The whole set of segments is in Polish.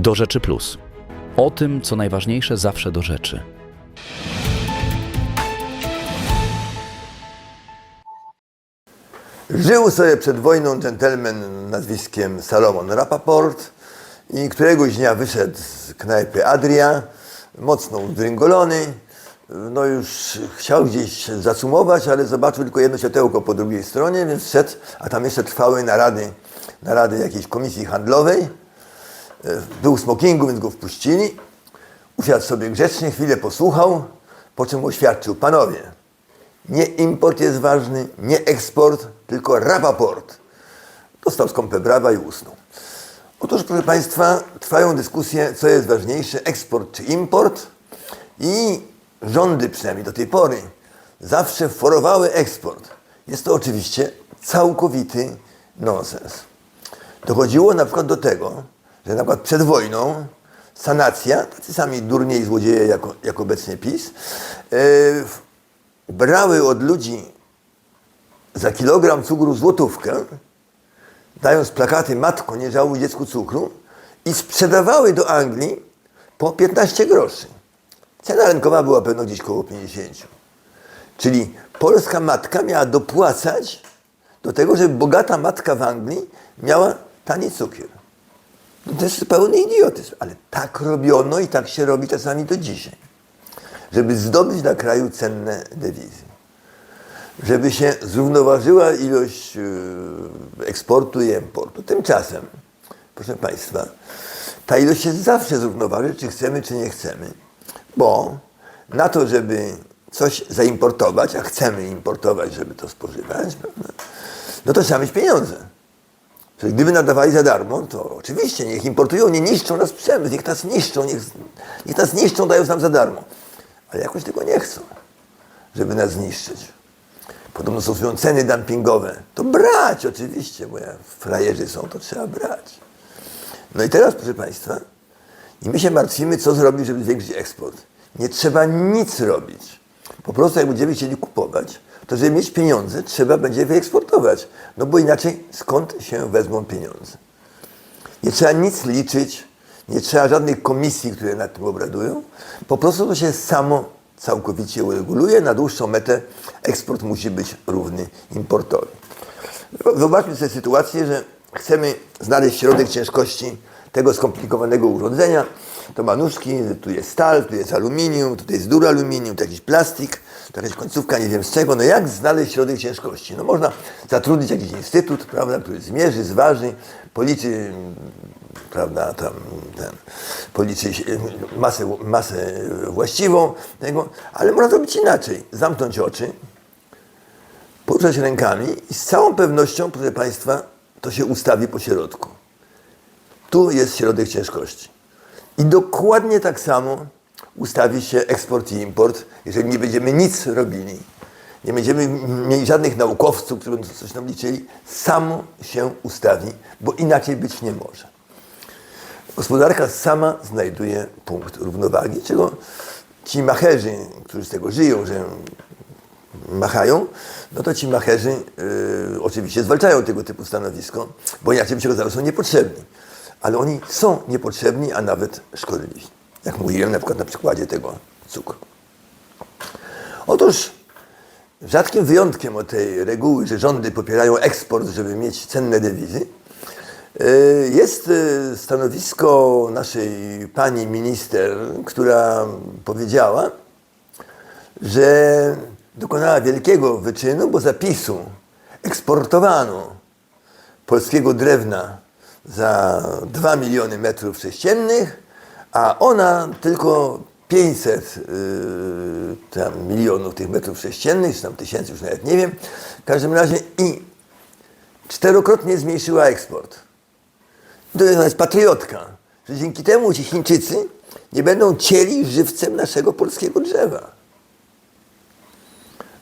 Do rzeczy plus. O tym, co najważniejsze, zawsze do rzeczy. Żył sobie przed wojną dżentelmen nazwiskiem Salomon Rapaport i któregoś dnia wyszedł z knajpy Adria, mocno udręgolony. No już chciał gdzieś zacumować, ale zobaczył tylko jedno światełko po drugiej stronie, więc szedł, a tam jeszcze trwały narady, narady jakiejś komisji handlowej. E, Był w smokingu, więc go wpuścili. Usiadł sobie grzecznie, chwilę posłuchał, po czym oświadczył, panowie, nie import jest ważny, nie eksport, tylko rapaport. Dostał skąpę brawa i usnął. Otóż, proszę Państwa, trwają dyskusje, co jest ważniejsze, eksport czy import. I rządy, przynajmniej do tej pory, zawsze forowały eksport. Jest to oczywiście całkowity nonsens. Dochodziło na przykład do tego, że na przykład przed wojną sanacja, tacy sami durnie i złodzieje jak, jak obecnie PiS, yy, brały od ludzi za kilogram cukru złotówkę, dając plakaty Matko, nie żałuj dziecku cukru i sprzedawały do Anglii po 15 groszy. Cena rynkowa była pewno gdzieś koło 50. Czyli polska matka miała dopłacać do tego, żeby bogata matka w Anglii miała tani cukier. No to jest pełny idiotyzm, ale tak robiono i tak się robi czasami do dzisiaj. Żeby zdobyć dla kraju cenne dewizy żeby się zrównoważyła ilość yy, eksportu i importu. Tymczasem, proszę Państwa, ta ilość się zawsze zrównoważy, czy chcemy, czy nie chcemy, bo na to, żeby coś zaimportować, a chcemy importować, żeby to spożywać, prawda, no to trzeba mieć pieniądze. Gdyby nadawali za darmo, to oczywiście niech importują, nie niszczą nas przemysł, niech nas niszczą, niech, niech nas niszczą, dają nam za darmo. Ale jakoś tego nie chcą, żeby nas zniszczyć. Podobno stosują ceny dumpingowe. To brać oczywiście, bo jak frajerzy są, to trzeba brać. No i teraz, proszę Państwa, i my się martwimy, co zrobić, żeby zwiększyć eksport. Nie trzeba nic robić. Po prostu jak będziemy chcieli kupować, to żeby mieć pieniądze, trzeba będzie wyeksportować. No bo inaczej skąd się wezmą pieniądze? Nie trzeba nic liczyć, nie trzeba żadnych komisji, które nad tym obradują. Po prostu to się samo całkowicie ureguluje. Na dłuższą metę eksport musi być równy importowi. Wyobraźmy sobie sytuację, że chcemy znaleźć środek ciężkości tego skomplikowanego urządzenia. To ma nóżki, tu jest stal, tu jest aluminium, tutaj jest duraluminium, tu jakiś plastik, to jakaś końcówka nie wiem z czego. No jak znaleźć środek ciężkości? No można zatrudnić jakiś instytut, prawda, który zmierzy, zważy, policzy, prawda, tam ten, policzy masę, masę właściwą tego, ale można zrobić inaczej. Zamknąć oczy, poruszać rękami i z całą pewnością, proszę Państwa, to się ustawi po środku. Tu jest środek ciężkości. I dokładnie tak samo ustawi się eksport i import, jeżeli nie będziemy nic robili. Nie będziemy mieli żadnych naukowców, którzy będą coś nam liczyli. Samo się ustawi, bo inaczej być nie może. Gospodarka sama znajduje punkt równowagi, czego ci macherzy, którzy z tego żyją, że machają, no to ci macherzy y, oczywiście zwalczają tego typu stanowisko, bo inaczej by się okazało, są niepotrzebni. Ale oni są niepotrzebni, a nawet szkodliwi. Jak mówiłem na przykład na przykładzie tego cukru. Otóż rzadkim wyjątkiem od tej reguły, że rządy popierają eksport, żeby mieć cenne dewizy, y, jest y, stanowisko naszej pani minister, która powiedziała, że dokonała wielkiego wyczynu, bo zapisu eksportowano polskiego drewna za 2 miliony metrów sześciennych, a ona tylko 500 yy, tam milionów tych metrów sześciennych, czy tam tysięcy, już nawet nie wiem. W każdym razie i czterokrotnie zmniejszyła eksport. To jest patriotka, że dzięki temu ci Chińczycy nie będą cieli żywcem naszego polskiego drzewa.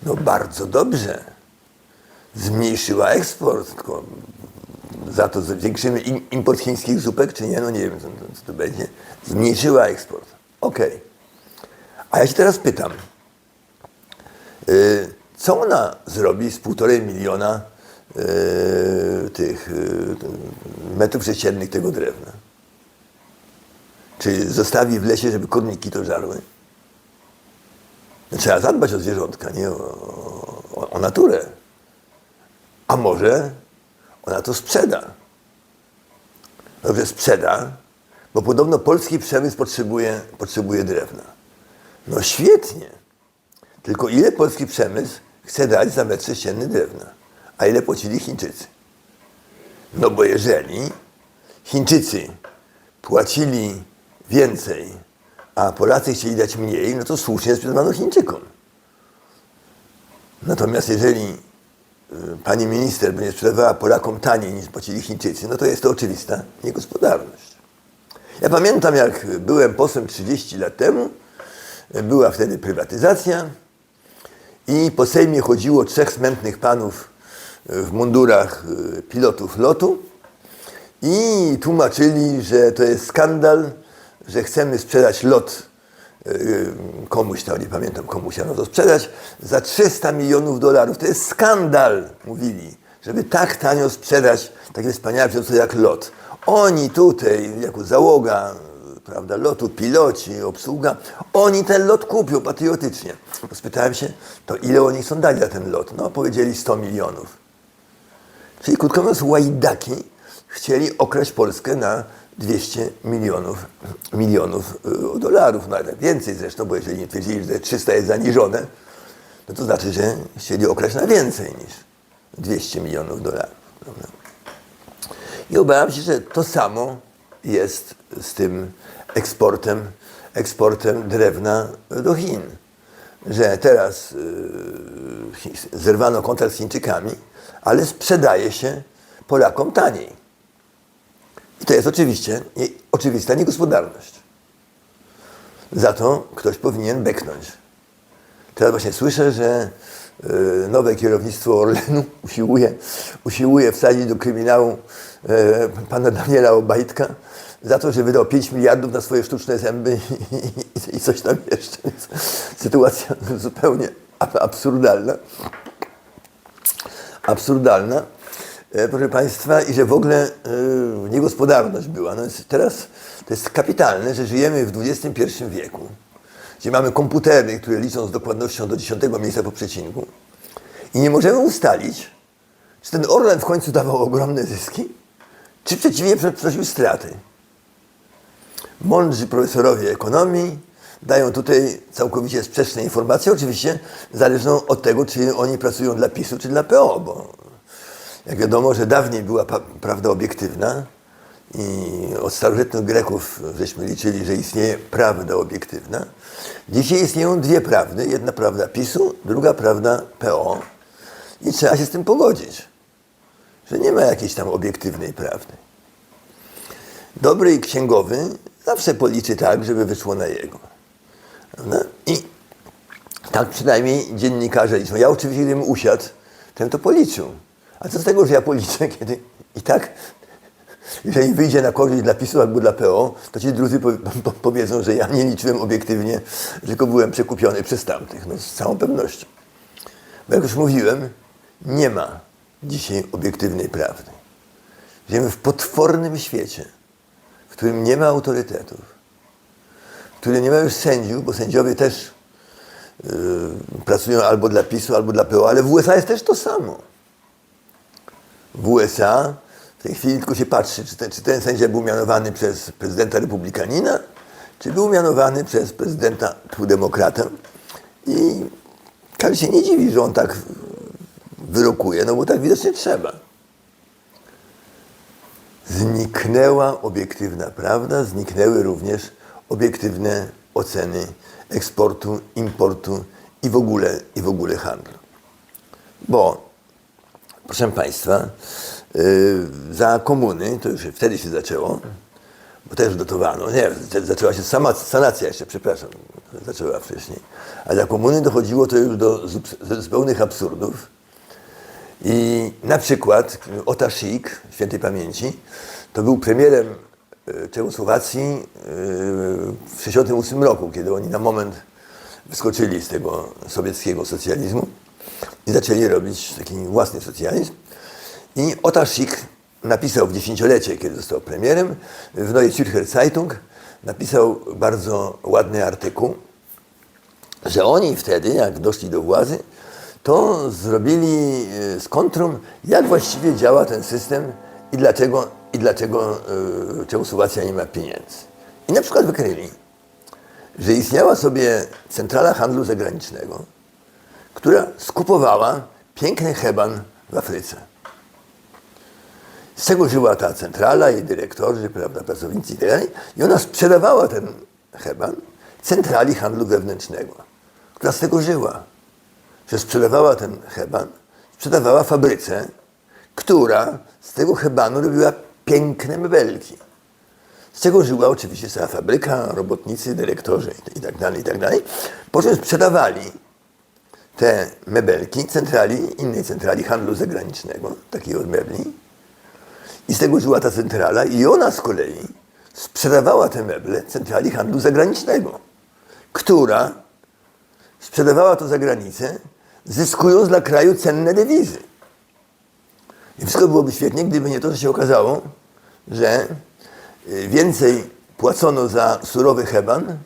No bardzo dobrze. Zmniejszyła eksport, tylko za to zwiększymy im- import chińskich zupek, czy nie, no nie wiem, co, to będzie. Zmniejszyła eksport. Okej. A ja się teraz pytam, y, co ona zrobi z półtorej miliona y, tych y, metrów sześciennych tego drewna? Czy zostawi w lesie, żeby kurniki to żarły? No, Trzeba zadbać o zwierzątka, nie o, o, o naturę. A może ona to sprzeda. Dobrze, sprzeda, bo podobno polski przemysł potrzebuje, potrzebuje drewna. No świetnie. Tylko ile polski przemysł chce dać za metr sześcienny drewna? A ile płacili Chińczycy? No bo jeżeli Chińczycy płacili więcej, a Polacy chcieli dać mniej, no to słusznie sprzedawano Chińczykom. Natomiast jeżeli pani minister będzie sprzedawała Polakom taniej niż płacili Chińczycy, no to jest to oczywista niegospodarność. Ja pamiętam, jak byłem posłem 30 lat temu, y, była wtedy prywatyzacja i po Sejmie chodziło trzech smętnych panów y, w mundurach y, pilotów lotu i tłumaczyli, że to jest skandal, że chcemy sprzedać lot y, komuś tam, nie pamiętam komu chciano to sprzedać, za 300 milionów dolarów. To jest skandal, mówili, żeby tak tanio sprzedać takie wspaniałe przedsiębiorstwo jak lot. Oni tutaj, jako załoga, prawda, lotu, piloci, obsługa, oni ten lot kupią patriotycznie. Spytałem się, to ile oni chcą dać za ten lot? No, powiedzieli 100 milionów. Czyli krótko mówiąc, łajdaki chcieli okraść Polskę na 200 milionów, milionów y, dolarów, nawet więcej zresztą, bo jeżeli nie twierdzili, że te 300 jest zaniżone, no to znaczy, że chcieli okraść na więcej niż 200 milionów dolarów. Prawda? I obawiam się, że to samo jest z tym eksportem, eksportem drewna do Chin. Że teraz yy, zerwano kontrakt z Chińczykami, ale sprzedaje się Polakom taniej. I to jest oczywiście oczywista niegospodarność. Za to ktoś powinien beknąć. Teraz właśnie słyszę, że y, nowe kierownictwo Orlenu usiłuje, usiłuje wsadzić do kryminału y, pana Daniela Obajtka za to, że wydał 5 miliardów na swoje sztuczne zęby i, coś tam jeszcze. Sytuacja zupełnie ab- absurdalna. Absurdalna, proszę Państwa, i że w ogóle y, niegospodarność była. No jest, teraz to jest kapitalne, że żyjemy w XXI wieku, gdzie mamy komputery, które liczą z dokładnością do 10 miejsca po przecinku i nie możemy ustalić, czy ten Orlen w końcu dawał ogromne zyski, czy przeciwnie przynosił straty. Mądrzy profesorowie ekonomii dają tutaj całkowicie sprzeczne informacje, oczywiście zależną od tego, czy oni pracują dla PiSu, czy dla PO, bo jak wiadomo, że dawniej była prawda obiektywna i od starożytnych Greków żeśmy liczyli, że istnieje prawda obiektywna. Dzisiaj istnieją dwie prawdy. Jedna prawda PiSu, druga prawda PO. I trzeba się z tym pogodzić, że nie ma jakiejś tam obiektywnej prawdy. Dobry księgowy zawsze policzy tak, żeby wyszło na jego. Prawda? I tak przynajmniej dziennikarze liczą. Ja oczywiście, gdybym usiadł, ten to policzył. A co z tego, że ja policzę, kiedy i tak, jeżeli wyjdzie na korzyść dla PiSu albo dla PO, to ci drudzy po, po, powiedzą, że ja nie liczyłem obiektywnie, tylko byłem przekupiony przez tamtych. No, z całą pewnością. Bo jak już mówiłem, nie ma dzisiaj obiektywnej prawdy. Żyjemy w potwornym świecie, w którym nie ma autorytetów, w którym nie ma już sędziów, bo sędziowie też yy, pracują albo dla PiSu, albo dla PO, ale w USA jest też to samo. W USA w tej chwili tylko się patrzy, czy ten, czy ten sędzia był mianowany przez prezydenta republikanina, czy był mianowany przez prezydenta demokratę. I każdy się nie dziwi, że on tak wyrokuje, no bo tak widocznie trzeba. Zniknęła obiektywna prawda, zniknęły również obiektywne oceny eksportu, importu i w ogóle, i w ogóle handlu. Bo, proszę Państwa, yy, za komuny, to już wtedy się zaczęło, bo też dotowano, nie, zaczęła się sama sanacja jeszcze, przepraszam, zaczęła wcześniej, a za komuny dochodziło to już do zup- zupełnych absurdów. I na przykład Ota Szyk, świętej pamięci, to był premierem e, Czechosłowacji e, w 1968 roku, kiedy oni na moment wyskoczyli z tego sowieckiego socjalizmu i zaczęli robić taki własny socjalizm. I Ota Szyk napisał w dziesięciolecie, kiedy został premierem, w Neue Zürcher Zeitung, napisał bardzo ładny artykuł, że oni wtedy, jak doszli do władzy, to zrobili e, z kontrą, jak właściwie działa ten system i dlaczego, i dlaczego e, Czechosłowacja nie ma pieniędzy. I na przykład wykryli, że istniała sobie centrala handlu zagranicznego, która skupowała piękny heban w Afryce. Z czego żyła ta centrala, jej dyrektorzy, prawda, pracownicy i tak. I ona sprzedawała ten heban centrali handlu wewnętrznego, która z tego żyła. Że sprzedawała ten heban, sprzedawała fabryce, która z tego hebanu robiła piękne mebelki. Z czego żyła oczywiście cała fabryka, robotnicy, dyrektorzy i tak dalej, i tak. Po czym sprzedawali te mebelki centrali, innej centrali handlu zagranicznego, takiej od mebli. I z tego żyła ta centrala i ona z kolei sprzedawała te meble centrali handlu zagranicznego, która sprzedawała to za granicę, zyskując dla kraju cenne dewizy. I wszystko byłoby świetnie, gdyby nie to, że się okazało, że y, więcej płacono za surowy heban,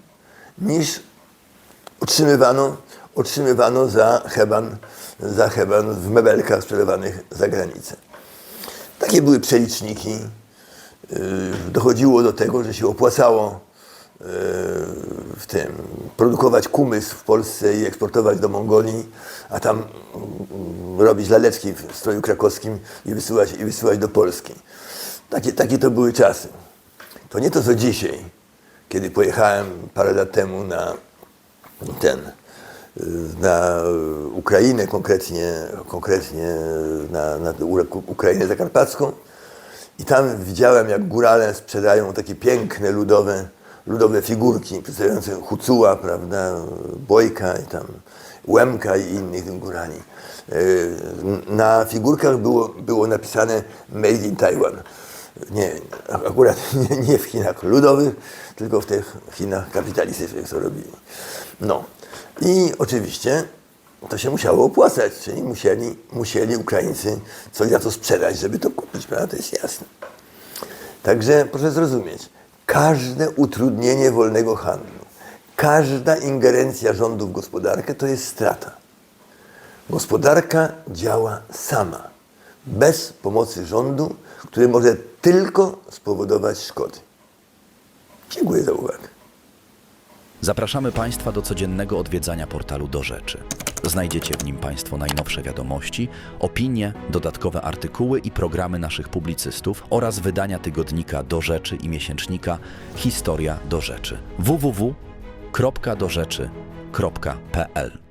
niż otrzymywano, otrzymywano za heban, za heban w mebelkach sprzedawanych za granicę. Takie były przeliczniki. Yy, Dochodziło do tego, że się opłacało yy, w tym produkować kumys w Polsce i eksportować do Mongolii, a tam mm, robić laleczki w stroju krakowskim i wysyłać, i wysyłać do Polski. Takie, takie to były czasy. To nie to co dzisiaj, kiedy pojechałem parę lat temu na ten y, na Ukrainę, konkretnie, konkretnie na, na Ukrainę Zakarpacką. I tam widziałem, jak górale sprzedają takie piękne ludowe, ludowe figurki przedstawiające Hucuła, prawda, Bojka i tam Łemka i innych górali. Y, Na figurkach było, było napisane Made in Taiwan. Nie, akurat nie, nie w Chinach ludowych, tylko w tych Chinach kapitalistycznych, co robili. No i oczywiście to się musiało opłacać, czyli musieli, musieli Ukraińcy coś za to sprzedać, żeby to kupić, prawda? To jest jasne. Także proszę zrozumieć, każde utrudnienie wolnego handlu, każda ingerencja rządu w gospodarkę to jest strata. Gospodarka działa sama, bez pomocy rządu, który może tylko spowodować szkody. Dziękuję za uwagę. Zapraszamy Państwa do codziennego odwiedzania portalu Do Rzeczy. Znajdziecie w nim Państwo najnowsze wiadomości, opinie, dodatkowe artykuły i programy naszych publicystów oraz wydania tygodnika Do Rzeczy i miesięcznika Historia Do Rzeczy. www.dorzeczy.pl